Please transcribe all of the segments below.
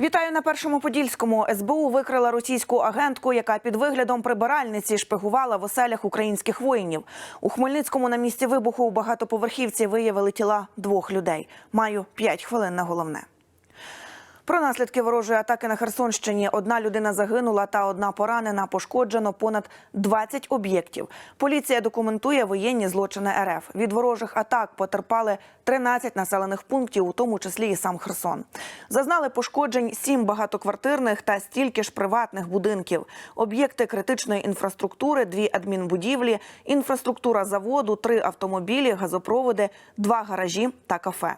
Вітаю на першому подільському. СБУ викрила російську агентку, яка під виглядом прибиральниці шпигувала в оселях українських воїнів. У Хмельницькому на місці вибуху у багатоповерхівці виявили тіла двох людей. Маю п'ять хвилин на головне. Про наслідки ворожої атаки на Херсонщині одна людина загинула та одна поранена. Пошкоджено понад 20 об'єктів. Поліція документує воєнні злочини РФ. Від ворожих атак потерпали 13 населених пунктів, у тому числі і сам Херсон. Зазнали пошкоджень 7 багатоквартирних та стільки ж приватних будинків. Об'єкти критичної інфраструктури, дві адмінбудівлі, інфраструктура заводу, три автомобілі, газопроводи, два гаражі та кафе.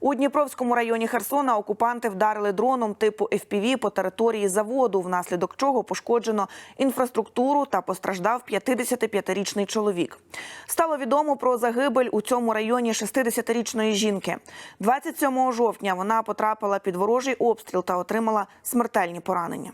У Дніпровському районі Херсона окупанти вдарили дроном типу FPV по території заводу, внаслідок чого пошкоджено інфраструктуру та постраждав 55-річний чоловік. Стало відомо про загибель у цьому районі 60-річної жінки. 27 жовтня вона потрапила під ворожий обстріл та отримала смертельні поранення.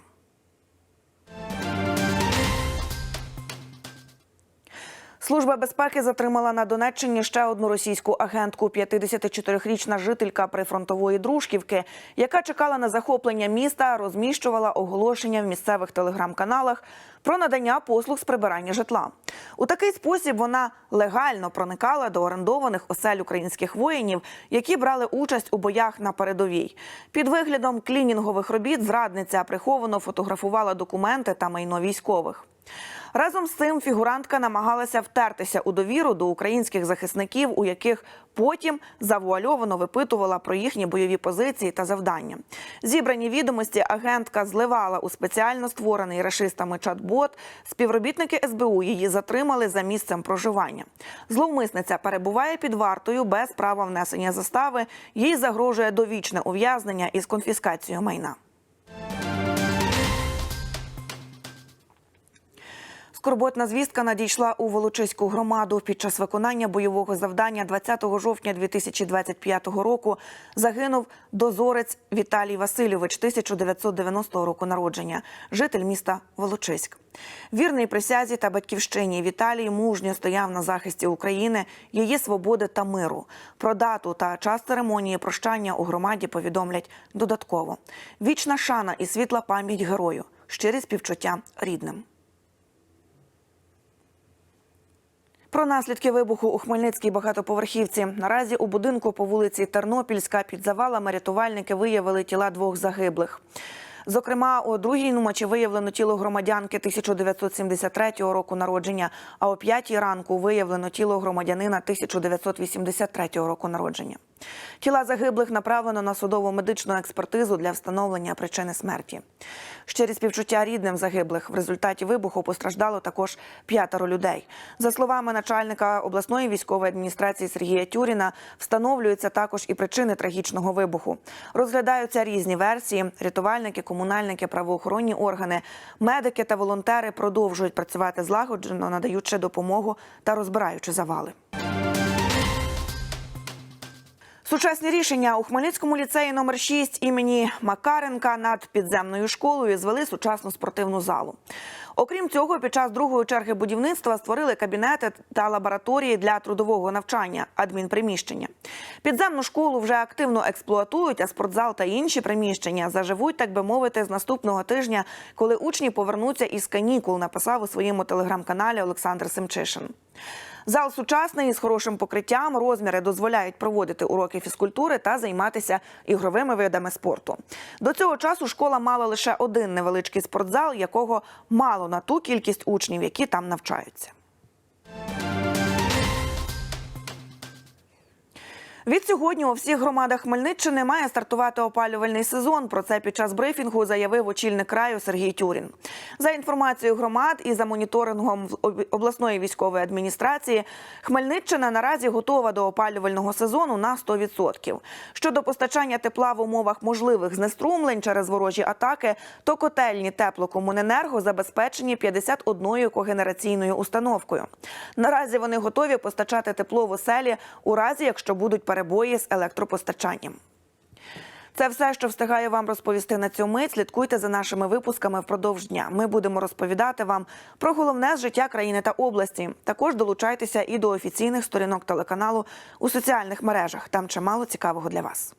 Служба безпеки затримала на Донеччині ще одну російську агентку, 54-річна жителька прифронтової дружківки, яка чекала на захоплення міста, розміщувала оголошення в місцевих телеграм-каналах про надання послуг з прибирання житла. У такий спосіб вона легально проникала до орендованих осель українських воїнів, які брали участь у боях на передовій. Під виглядом клінінгових робіт зрадниця приховано фотографувала документи та майно військових. Разом з цим фігурантка намагалася втертися у довіру до українських захисників, у яких потім завуальовано випитувала про їхні бойові позиції та завдання. Зібрані відомості агентка зливала у спеціально створений рашистами чат-бот. Співробітники СБУ її затримали за місцем проживання. Зловмисниця перебуває під вартою без права внесення застави. Їй загрожує довічне ув'язнення із конфіскацією майна. Скорботна звістка надійшла у Волочиську громаду. Під час виконання бойового завдання 20 жовтня 2025 року загинув дозорець Віталій Васильович, 1990 року народження, житель міста Волочиськ. Вірний присязі та батьківщині Віталій мужньо стояв на захисті України, її свободи та миру. Про дату та час церемонії прощання у громаді повідомлять додатково. Вічна шана і світла пам'ять герою, щирі співчуття рідним. Про наслідки вибуху у Хмельницькій багатоповерхівці. Наразі у будинку по вулиці Тернопільська під завалами рятувальники виявили тіла двох загиблих. Зокрема, у другій ночі виявлено тіло громадянки 1973 року народження, а о п'ятій ранку виявлено тіло громадянина 1983 року народження. Тіла загиблих направлено на судово медичну експертизу для встановлення причини смерті. Щирі співчуття рідним загиблих в результаті вибуху постраждало також п'ятеро людей. За словами начальника обласної військової адміністрації Сергія Тюріна, встановлюються також і причини трагічного вибуху. Розглядаються різні версії. Рятувальники, комунальники, правоохоронні органи, медики та волонтери продовжують працювати злагоджено, надаючи допомогу та розбираючи завали. Сучасні рішення у Хмельницькому ліцеї номер 6 імені Макаренка над підземною школою звели сучасну спортивну залу. Окрім цього, під час другої черги будівництва створили кабінети та лабораторії для трудового навчання, адмінприміщення. Підземну школу вже активно експлуатують, а спортзал та інші приміщення заживуть, так би мовити, з наступного тижня, коли учні повернуться із канікул. Написав у своєму телеграм-каналі Олександр Семчишин. Зал сучасний із хорошим покриттям. Розміри дозволяють проводити уроки фізкультури та займатися ігровими видами спорту. До цього часу школа мала лише один невеличкий спортзал, якого мало на ту кількість учнів, які там навчаються. Від сьогодні у всіх громадах Хмельниччини має стартувати опалювальний сезон. Про це під час брифінгу заявив очільник краю Сергій Тюрін. За інформацією громад і за моніторингом обласної військової адміністрації, Хмельниччина наразі готова до опалювального сезону на 100%. Щодо постачання тепла в умовах можливих знеструмлень через ворожі атаки, то котельні теплокомуненерго забезпечені 51 когенераційною установкою. Наразі вони готові постачати тепло в оселі у разі, якщо будуть перебої з електропостачанням. Це все, що встигаю вам розповісти на цю мить. Слідкуйте за нашими випусками впродовж дня. Ми будемо розповідати вам про головне з життя країни та області. Також долучайтеся і до офіційних сторінок телеканалу у соціальних мережах. Там чимало цікавого для вас.